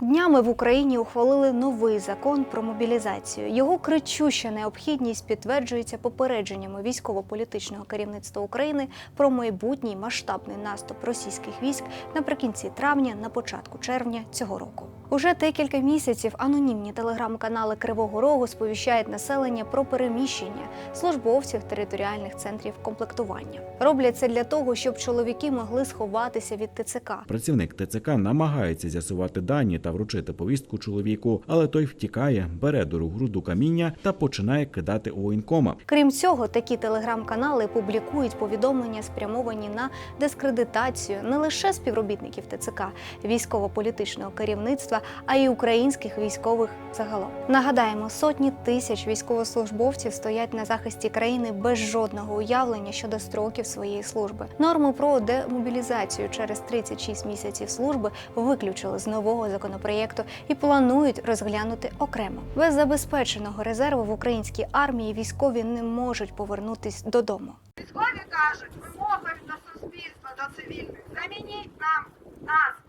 Днями в Україні ухвалили новий закон про мобілізацію. Його кричуща необхідність підтверджується попередженнями військово-політичного керівництва України про майбутній масштабний наступ російських військ наприкінці травня, на початку червня цього року. Уже декілька місяців анонімні телеграм-канали Кривого Рогу сповіщають населення про переміщення службовців територіальних центрів комплектування. Роблять це для того, щоб чоловіки могли сховатися від ТЦК. Працівник ТЦК намагається з'ясувати дані та вручити повістку чоловіку, але той втікає, бере до рук груду каміння та починає кидати у воєнкома. Крім цього, такі телеграм-канали публікують повідомлення, спрямовані на дискредитацію не лише співробітників ТЦК, військово-політичного керівництва, а й українських військових загалом. Нагадаємо, сотні тисяч військовослужбовців стоять на захисті країни без жодного уявлення щодо строків своєї служби. Норму про демобілізацію через 36 місяців служби виключили з нового законопроєкту і планують розглянути окремо. Без забезпеченого резерву в українській армії військові не можуть повернутись додому. Військові кажуть, вимоги до суспільства, до цивільних. Замініть нам нас.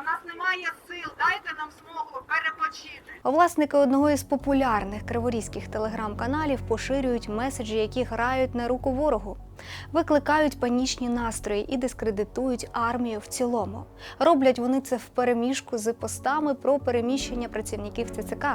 В нас немає сил. Дайте нам змогу перепочити. Власники одного із популярних криворізьких телеграм-каналів поширюють меседжі, які грають на руку ворогу, викликають панічні настрої і дискредитують армію в цілому. Роблять вони це впереміжку з постами про переміщення працівників ТЦК,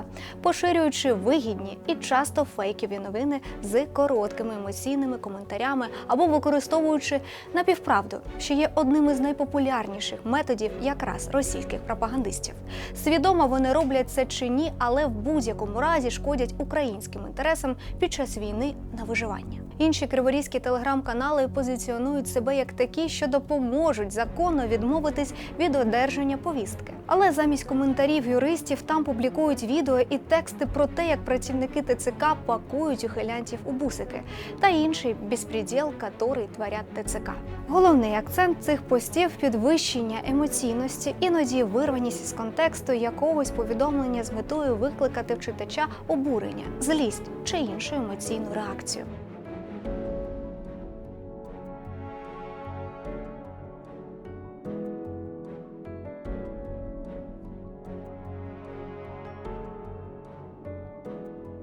поширюючи вигідні і часто фейкові новини з короткими емоційними коментарями або використовуючи напівправду, що є одним із найпопулярніших методів якраз російських пропагандистів. Свідомо вони роблять це чи ні, але в будь-якому разі шкодять українським інтересам під час війни на виживання. Інші криворізькі телеграм-канали позиціонують себе як такі, що допоможуть законно відмовитись від одержання повістки. Але замість коментарів юристів там публікують відео і тексти про те, як працівники ТЦК пакують ухилянтів у бусики та інший безпреділ, який творять ТЦК. Головний акцент цих постів підвищення емоційності, іноді вирваність з контексту якогось повідомлення з метою викликати в читача обурення, злість чи іншу емоційну реакцію.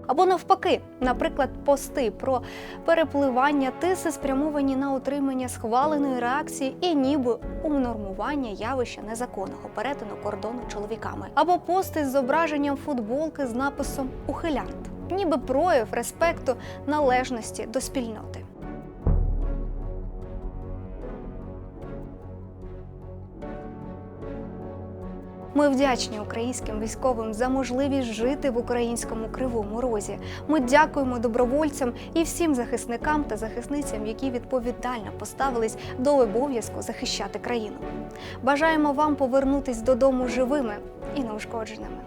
Або навпаки, наприклад, пости про перепливання тиси спрямовані на отримання схваленої реакції і ніби унормування явища незаконного перетину кордону чоловіками, або пости з зображенням футболки з написом Ухилянт, ніби прояв респекту належності до спільноти. Ми вдячні українським військовим за можливість жити в українському кривому розі. Ми дякуємо добровольцям і всім захисникам та захисницям, які відповідально поставились до обов'язку захищати країну. Бажаємо вам повернутись додому живими і неушкодженими.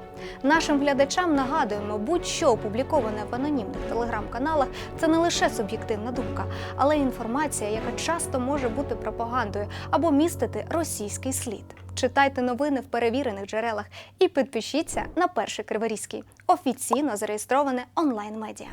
Нашим глядачам нагадуємо, будь-що опубліковане в анонімних телеграм-каналах це не лише суб'єктивна думка, але й інформація, яка часто може бути пропагандою або містити російський слід. Читайте новини в перевірених джерелах і підпишіться на перший Криворізький офіційно зареєстроване онлайн медіа.